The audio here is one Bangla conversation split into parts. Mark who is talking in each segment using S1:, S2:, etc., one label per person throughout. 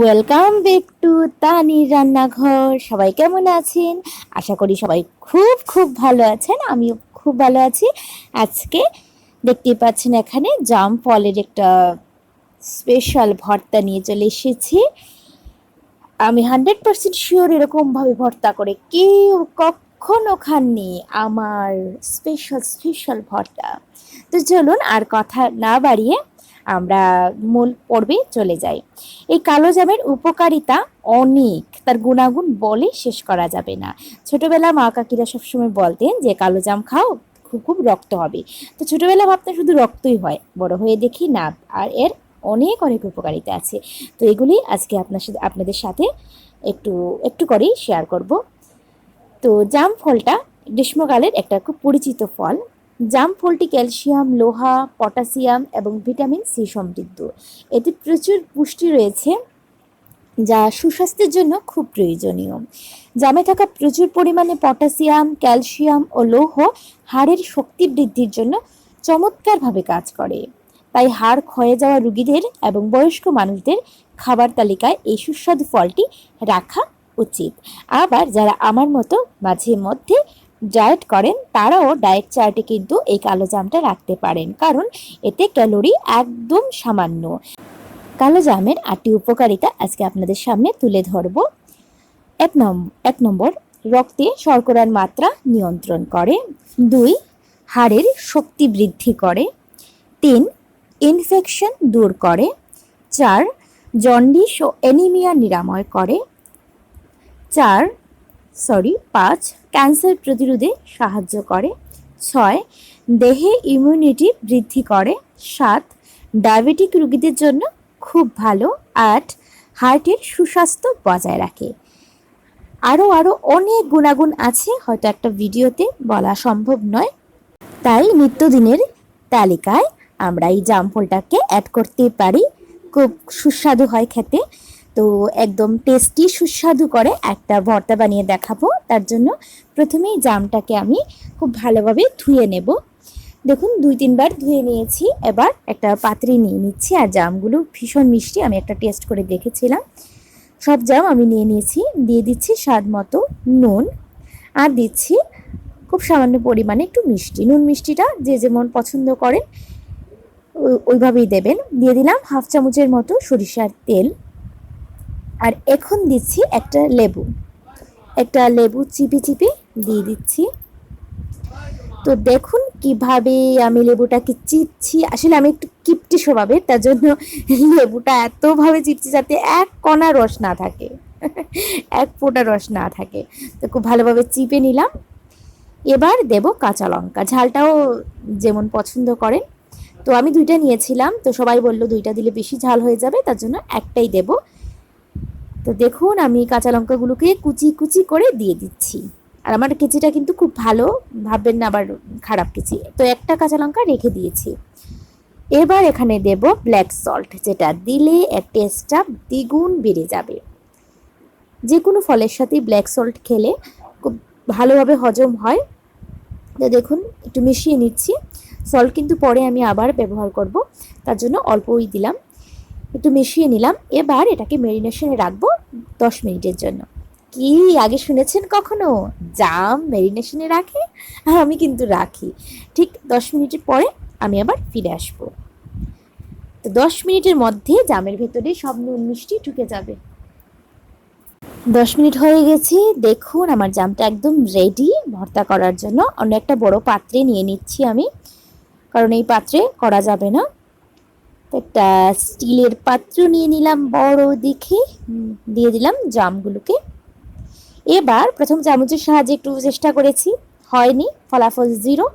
S1: ওয়েলকাম ব্যাক টু তানির রান্নাঘর সবাই কেমন আছেন? আশা করি সবাই খুব খুব ভালো আছেন। আমিও খুব ভালো আছি। আজকে দেখতেই পাচ্ছেন এখানে জাম ফলের একটা স্পেশাল ভর্তা নিয়ে চলে এসেছি। আমি হান্ড্রেড পার্সেন্ট শিওর এরকমভাবে ভর্তা করে কেউ কখনো খাননি আমার স্পেশাল স্পেশাল ভর্তা। তো চলুন আর কথা না বাড়িয়ে আমরা মূল পর্বে চলে যাই। এই কালো জামের উপকারিতা অনেক, তার গুণাগুণ বলে শেষ করা যাবে না। ছোটবেলা মা কাকিরা সবসময় বলতেন যে, কালো জাম খাও, খুব খুব রক্ত হবে। তো ছোটবেলা ভাবতাম শুধু রক্তই হয়, বড় হয়ে দেখি না, আর এর অনেক অনেক উপকারিতা আছে। তো এগুলি আজকে আপনার সাথে, আপনাদের সাথে একটু একটু করেই শেয়ার করব। তো জাম ফলটা গ্রীষ্মকালের একটা খুব পরিচিত ফল জাম ফলটি ক্যালসিয়াম, লোহা, পটাশিয়াম এবং ভিটামিন সি সমৃদ্ধ। এতে প্রচুর পুষ্টি রয়েছে, যা সুস্বাস্থ্যের জন্য খুব প্রয়োজনীয়। জামে থাকা প্রচুর পরিমাণে পটাশিয়াম, ক্যালসিয়াম ও লৌহ হাড়ের শক্তি বৃদ্ধির জন্য চমৎকারভাবে কাজ করে। তাই হাড় ক্ষয়ে যাওয়া রুগীদের এবং বয়স্ক মানুষদের খাবার তালিকায় এই সুস্বাদু ফলটি রাখা উচিত। আবার যারা আমার মতো মাঝে মধ্যে ডায়েট করেন, তারাও ডায়েট চার্টে কিন্তু এই কালো জামটা রাখতে পারেন, কারণ এতে ক্যালোরি একদম সামান্য। কালো জামের আটটি উপকারিতা আজকে আপনাদের সামনে তুলে ধরব। এক নম্বর এক নম্বর, রক্তে শর্করার মাত্রা নিয়ন্ত্রণ করে। দুই, হাড়ের শক্তি বৃদ্ধি করে। তিন, ইনফেকশন দূর করে। চার, জন্ডিস ও অ্যানিমিয়া নিরাময় করে। চার, সরি, পাঁচ ক্যান্সার প্রতিরোধে সাহায্য করে। ছয়, দেহে ইমিউনিটি বৃদ্ধি করে। সাত ডায়াবেটিক রোগীদের জন্য খুব ভালো। আট হার্টের সুস্বাস্থ্য বজায় রাখে। আরও আরও অনেক গুণাগুণ আছে, হয়তো একটা ভিডিওতে বলা সম্ভব নয়। তাই নিত্যদিনের তালিকায় আমরা এই জামফলটাকে অ্যাড করতে পারি। খুব সুস্বাদু হয় খেতে। তো একদম টেস্টি সুস্বাদু করে একটা ভর্তা বানিয়ে দেখাবো। তার জন্য প্রথমেই জামটাকে আমি খুব ভালোভাবে ধুয়ে নেব। দেখুন, দুই তিনবার ধুয়ে নিয়েছি। এবার একটা পাত্রে নিয়ে নিচ্ছি আর জামগুলো ভীষণ মিষ্টি, আমি একটা টেস্ট করে দেখেছিলাম। সব জাম আমি নিয়ে নিয়েছি। দিয়ে দিচ্ছি স্বাদ মতো নুন আর দিচ্ছি খুব সামান্য পরিমাণে একটু মিষ্টি। নুন মিষ্টিটা যে যেমন পছন্দ করেন ওইভাবেই দেবেন। দিয়ে দিলাম হাফ চামচের মতো সরিষার তেল। আর এখন দিচ্ছি একটা লেবু। একটা লেবু চিপে চিপে দিয়ে দিচ্ছি। তো দেখুন কীভাবে আমি লেবুটাকে চিপছি। আসলে আমি একটু কিপটি স্বভাবের, তার জন্য লেবুটা এতভাবে চিপছি যাতে এক কণা রস না থাকে। এক ফোঁটা রস না থাকে। তো খুব ভালোভাবে চিপে নিলাম। এবার দেব কাঁচা লঙ্কা। ঝালটাও যেমন পছন্দ করেন। তো আমি দুইটা নিয়েছিলাম। তো সবাই বলল দুইটা দিলে বেশি ঝাল হয়ে যাবে, তার জন্য একটাই দেব তো দেখুন, আমি কাঁচা লঙ্কাগুলোকে কুচি কুচি করে দিয়ে দিচ্ছি। আর আমার কেচিটা কিন্তু খুব ভালো, ভাববেন না আবার খারাপ কেচি। তো একটা কাঁচা লঙ্কা রেখে দিয়েছি। এবার এখানে দেব ব্ল্যাক সল্ট যেটা দিলে এর টেস্টটা দ্বিগুণ বেড়ে যাবে। যে কোনো ফলের সাথে ব্ল্যাক সল্ট খেলে খুব ভালোভাবে হজম হয়। তো দেখুন, একটু মিশিয়ে নিচ্ছি। সল্ট কিন্তু পরে আমি আবার ব্যবহার করব। তার জন্য অল্পই দিলাম। একটু মিশিয়ে নিলাম। এবার এটাকে মেরিনেশনে রাখব দশ মিনিটের জন্য। কি, আগে শুনেছেন কখনো? জাম মেরিনেশনে রাখে? আর আমি কিন্তু রাখি। ঠিক দশ মিনিটের পরে আমি আবার ফিরে আসব। তো দশ মিনিটের মধ্যে জামের ভেতরে সব নুন মিষ্টি ঢুকে যাবে। দশ মিনিট হয়ে গেছে। দেখুন, আমার জামটা একদম রেডি ভর্তা করার জন্য। অন্য একটা বড় পাত্রে নিয়ে নিচ্ছি আমি। কারণ এই পাত্রে করা যাবে না। একটা স্টিলের পাত্র নিয়ে নিলাম বড় দেখে দিয়ে দিলাম জামগুলোকে। এবার প্রথম চামচের সাহায্যে একটু চেষ্টা করেছি, হয়নি, ফলাফল জিরো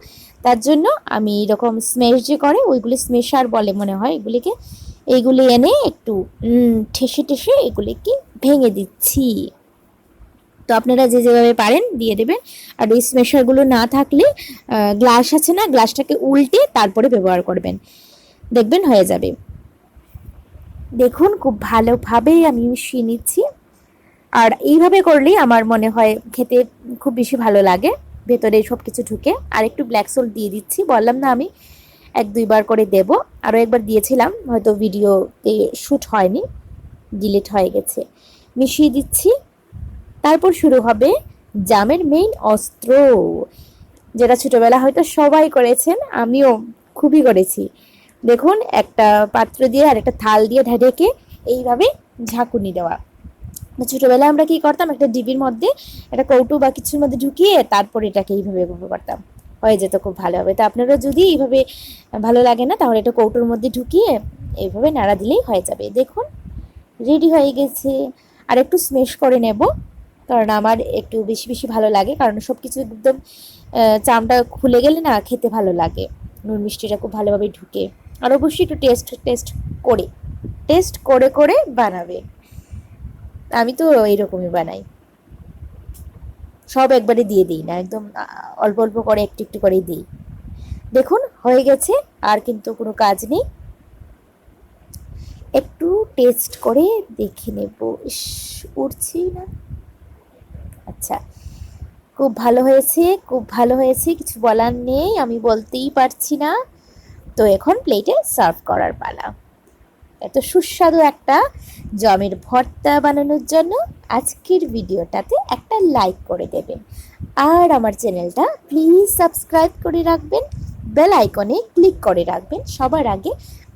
S1: তার জন্য আমি এরকম স্মেশ যে করে, ওইগুলি স্মেশার বলে মনে হয় এগুলিকে এইগুলি এনে একটু ঠেসে ঠেসে এগুলিকে ভেঙে দিচ্ছি। তো আপনারা যে যেভাবে পারেন দিয়ে দেবেন। আর ওই স্মেশারগুলো না থাকলে গ্লাস আছে না গ্লাসটাকে উল্টে তারপরে ব্যবহার করবেন। দেখবেন হয়ে যাবে। দেখুন, খুব ভালোভাবেই আমি মিশিয়ে নিচ্ছি। আর এইভাবে করলেই আমার মনে হয় খেতে খুব বেশি ভালো লাগে। ভেতরে সব কিছু ঢুকে আর একটু ব্ল্যাক সোল দিয়ে দিচ্ছি। বললাম না আমি, এক দুইবার করে দেব। আরও একবার দিয়েছিলাম, হয়তো ভিডিওতে শ্যুট হয়নি ডিলিট হয়ে গেছে। মিশিয়ে দিচ্ছি। তারপর শুরু হবে জামের মেইন অস্ত্র। যেটা ছোটবেলা হয়তো সবাই করেছেন, আমিও খুবই করেছি। দেখুন, একটা পাত্র দিয়ে আর একটা থাল দিয়ে ঢেকে এইভাবে ঝাঁকুনি দেওয়া। ছোটবেলায় আমরা কি করতাম, একটা ডিবির মধ্যে একটা কৌটো বা কিছুর মধ্যে ঢুকিয়ে তারপর এটাকে এইভাবে করতাম। হয়ে যেত খুব ভালো হবে। তো আপনারা যদি এইভাবে ভালো লাগে না, তাহলে এটা কৌটোর মধ্যে ঢুকিয়ে এইভাবে নাড়া দিলেই হয়ে যাবে। দেখুন, রেডি হয়ে গেছে। আর একটু স্মেশ করে নেব, কারণ আমার একটু বেশি বেশি ভালো লাগে, কারণ সব কিছু একদম চামটা খুলে গেলে না খেতে ভালো লাগে। নুন মিষ্টিটা খুব ভালোভাবে ঢুকে। আর অবশ্যই একটু টেস্ট টেস্ট করে। টেস্ট করে করে বানাবে। আমি তো এইরকমই বানাই। সব একবারে দিয়ে দিই না, একদম অল্প অল্প করে একটু একটু করেই দিই। দেখুন, হয়ে গেছে, আর কিন্তু কোনো কাজ নেই। একটু টেস্ট করে দেখে নেব। ইস উঠছি না। আচ্ছা খুব ভালো হয়েছে, খুব ভালো হয়েছে, কিছু বলার নেই, আমি বলতেই পারছি না। তো এখন প্লেটে সার্ভ করার পালা। এত সুস্বাদু একটা জমের ভর্তা বানানোর জন্য আজকের ভিডিওটাতে একটা লাইক করে দেবেন। আর আমার চ্যানেলটা প্লিজ সাবস্ক্রাইব করে রাখবেন বেল আইকনে ক্লিক করে রাখবেন সবার আগে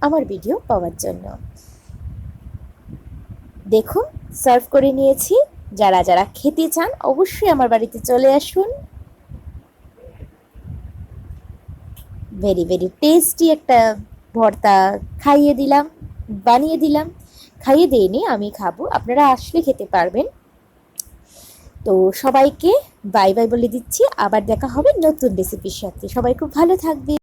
S1: আমার ভিডিও পাওয়ার জন্য। দেখুন সার্ভ করে নিয়েছি। যারা যারা খেতে চান অবশ্যই আমার বাড়িতে চলে আসুন। ভেরি ভেরি টেস্টি একটা ভর্তা খাইয়ে দিলাম, বানিয়ে দিলাম। খাইয়ে দিইনি, আমি খাব। আপনারা আসলে খেতে পারবেন। তো সবাইকে বাই বাই বলে দিচ্ছি। আবার দেখা হবে নতুন রেসিপির সাথে। সবাই খুব ভালো থাকবে